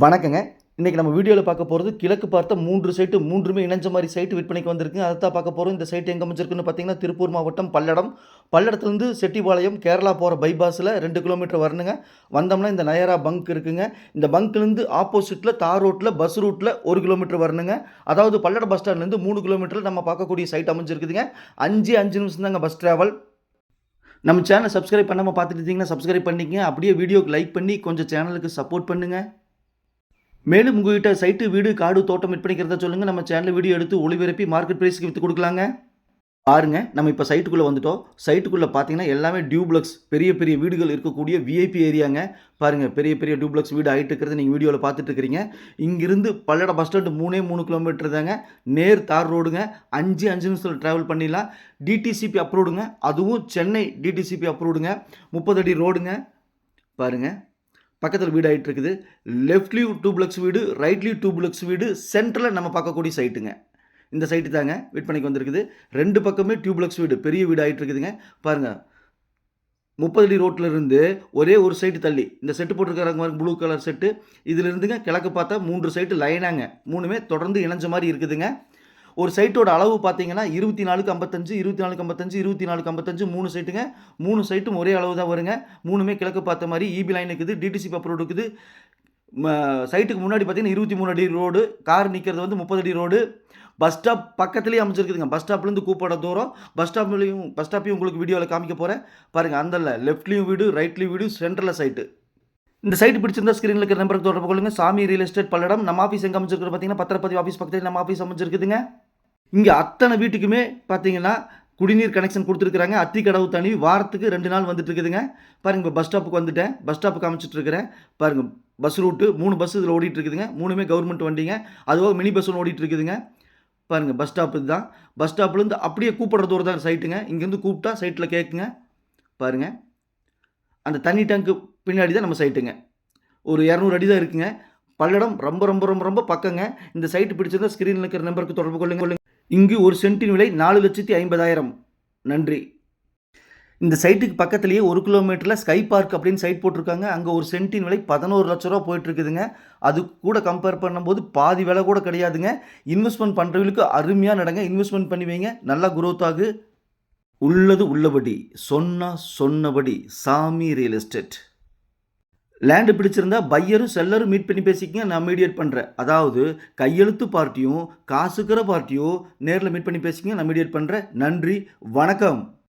வணக்கங்க. இன்றைக்கி நம்ம வீடியோவில் பார்க்க போகிறது கிழக்கு பார்த்த மூன்று சைட்டு மூன்றுமே இணைஞ்ச மாதிரி சைட்டு விற்பனைக்கு வந்திருக்கு அதை தான் பார்க்க போகிறோம் இந்த சைட்டு எங்கே அமைச்சிருக்குன்னு பார்த்தீங்கன்னா திருப்பூர் மாவட்டம் பல்லடம். பல்லடத்துலேருந்து செட்டிபாளையம் கேரளா போகிற பைபாஸில் ரெண்டு கிலோமீட்டர் வரணுங்க. வந்தோம்னா இந்த நயரா பங்க் இருக்குங்க. இந்த பங்க்லேருந்து ஆப்போசிட்டில் தார் ரோட்டில் பஸ் ரூட்டில் ஒரு கிலோமீட்டர் வரணுங்க. அதாவது பல்லடம் பஸ் ஸ்டாண்ட்லேருந்து மூணு கிலோமீட்டரில் நம்ம பார்க்கக்கூடிய சைட் அமைஞ்சிருக்குதுங்க. அஞ்சு அஞ்சு நிமிஷம் தாங்க பஸ் ட்ராவல் நம்ம சேனல் சப்ஸ்கிரைப் பண்ணாமல் பார்த்துட்டு இருந்தீங்கன்னா சப்ஸ்கிரைப் பண்ணிக்கங்க. அப்படியே வீடியோக்கு லைக் பண்ணி கொஞ்சம் சேனலுக்கு சப்போர்ட் பண்ணுங்கள் மேலும் உங்ககிட்ட சைட்டு வீடு காடு தோட்டம் விற்பனைக்கிறத சொல்லுங்கள் நம்ம சேனலில் வீடியோ எடுத்து ஒளிபரப்பி மார்க்கெட் ப்ரைஸ்க்கு விற்று கொடுக்கலாங்க. பாருங்க நம்ம இப்போ சைட்டுக்குள்ளே வந்துட்டோம். சைட்டுக்குள்ளே பார்த்தீங்கன்னா எல்லாமே டியூப்ளக்ஸ் பெரிய பெரிய வீடுகள் இருக்கக்கூடிய விஐபி ஏரியாங்க பாருங்கள் பெரிய பெரிய டியூப்ளக்ஸ் வீடு ஆகிட்டு இருக்கிறது நீங்கள் வீடியோவில் பார்த்துட்டு இருக்கிறீங்க. இங்கிருந்து பல்லட பஸ் ஸ்டாண்டு மூணே மூணு கிலோமீட்டர் தாங்க. நேர் தார் ரோடுங்க. அஞ்சு அஞ்சு நிமிஷத்தில் ட்ராவல் பண்ணிடலாம். டிடிசிபி அப்ரூவ்டுங்க அதுவும் சென்னை டிடிசிபி அப்ரூவ்டுங்க முப்பது அடி ரோடுங்க பாருங்கள் பக்கத்தில் வீடு ஆகிட்டு இருக்குது. லெஃப்ட்லேயும் டூப்ளக்ஸ் வீடு ரைட்லேயும் டூப்ளக்ஸ் வீடு சென்டரில் நம்ம பார்க்கக்கூடிய சைட்டுங்க இந்த சைட்டு தாங்க விற்பனைக்கு வந்திருக்குது. ரெண்டு பக்கமே டியூப்ளக்ஸ் வீடு பெரிய வீடு ஆகிட்டு இருக்குதுங்க. பாருங்கள் முப்பது அடி ரோட்டில் இருந்து ஒரே ஒரு சைட்டு தள்ளி. இந்த செட்டு போட்டிருக்காங்க ப்ளூ கலர் செட்டு இதிலிருந்துங்க கிழக்கு பார்த்தா மூன்று சைட்டு லைனாங்க மூணுமே தொடர்ந்து இணைஞ்ச மாதிரி இருக்குதுங்க. ஒரு சைட்டோட அளவு பார்த்தீங்கன்னா இருபத்தி நாலுக்கு ஐம்பத்தஞ்சு இருபத்தி நாலுக்கு ஐம்பத்தஞ்சு இருபத்தி நாலுக்கு ஐம்பத்தஞ்சு மூணு சைட்டுங்க. மூணு சைட்டும் ஒரே அளவு தான் வருங்க. மூணுமே கிழக்கு பார்த்த மாதிரி இபி லைன் இருக்குது டிடிசி பேப்பர் இருக்குது. சைட்டுக்கு முன்னாடி பார்த்தீங்கன்னா இருபத்தி மூணு அடி ரோடு கார் நிற்கிறது வந்து முப்பது அடி ரோடு பஸ் ஸ்டாப் பக்கத்துலேயே அமைச்சிருக்குதுங்க பஸ் ஸ்டாப்லேருந்து கூப்பிட தூரம். பஸ் ஸ்டாப்லேயும் பஸ் ஸ்டாப்பையும் உங்களுக்கு வீடியோவில் காமிக்க போகிறேன் பாருங்கள் அந்த லெஃப்ட்லேயும் வீடு ரைட்லேயும் வீடு சென்டரில் சைட்டு இந்த சைட் பிடிச்சிருந்தா ஸ்க்ரீனில் இருக்கிற நம்பருக்கு தொடர்பு கொள்ளுங்கள் சாமி ரியல் எஸ்டேட் பல்லடம். நம்ம ஆஃபீஸ் எங்கே அமைச்சிருக்கிற பார்த்தீங்கன்னா பத்திரப்பதி ஆஃபீஸ் பக்கத்தில் நம்ம ஆஃபீஸ் அமைச்சிருக்குதுங்க இங்கே அத்தனை வீட்டுக்குமே பார்த்தீங்கன்னா குடிநீர் கனெக்ஷன் கொடுத்துருக்குறாங்க. அத்தி கடவு தண்ணி வாரத்துக்கு ரெண்டு நாள் வந்துட்டு இருக்குதுங்க. பாருங்க இப்போ பஸ் ஸ்டாப்புக்கு வந்துட்டேன். பஸ் ஸ்டாப்புக்கு அமைச்சிட்டு இருக்கிறேன். பஸ் ரூட்டு மூணு பஸ் இதில் ஓடிட்டு இருக்குதுங்க. மூணுமே கவர்மெண்ட் வண்டிங்க. அதுவாக மினி பஸ் ஒன்று ஓடிட்டு இருக்குதுங்க. பாருங்கள் பஸ் ஸ்டாப் இதுதான் பஸ் ஸ்டாப்லேருந்து அப்படியே கூப்பிட்ற தூரம் தான் சைட்டுங்க இங்கேருந்து கூப்பிட்டா சைட்டில் கேட்குங்க பாருங்கள் அந்த தண்ணி டேங்க்கு பின்னாடி தான் நம்ம சைட்டுங்க ஒரு இரநூறு அடி தான் இருக்குங்க. பல்லடம் ரொம்ப ரொம்ப ரொம்ப ரொம்ப பக்கங்க. இந்த சைட்டு பிடிச்சிருந்தா ஸ்க்ரீனில் இருக்கிற நம்பருக்கு தொடர்பு கொள்ளுங்க. இங்கு ஒரு சென்ட்டின் விலை நாலு லட்சத்தி ஐம்பதாயிரம். நன்றி. இந்த சைட்டுக்கு பக்கத்துலேயே ஒரு கிலோமீட்டரில் ஸ்கை பார்க் அப்படின்னு சைட் போட்டிருக்காங்க. அங்கே ஒரு சென்ட்டின் விலை பதினோரு லட்ச ரூபா போயிட்டுருக்குதுங்க. அது கூட கம்பேர் பண்ணும்போது பாதி விலை கூட கிடையாதுங்க. இன்வெஸ்ட்மெண்ட் பண்ணுறவங்களுக்கு அருமையாக நடங்க. இன்வெஸ்ட்மெண்ட் பண்ணி வைங்க. நல்லா குரோத் ஆகு. உள்ளது உள்ளபடி சொன்னால் சொன்னபடி சாமி ரியல் எஸ்டேட் லேண்டு பிடிச்சிருந்தா பையரும் செல்லரும் மீட் பண்ணி பேசிக்கங்க நான் மீடியேட் பண்ணுறேன் அதாவது கையெழுத்து பார்ட்டியும் காசுக்கிற பார்ட்டியும் நேரில் மீட் பண்ணி பேசிக்கங்க நான் மீடியேட் பண்ணுறேன் நன்றி வணக்கம்.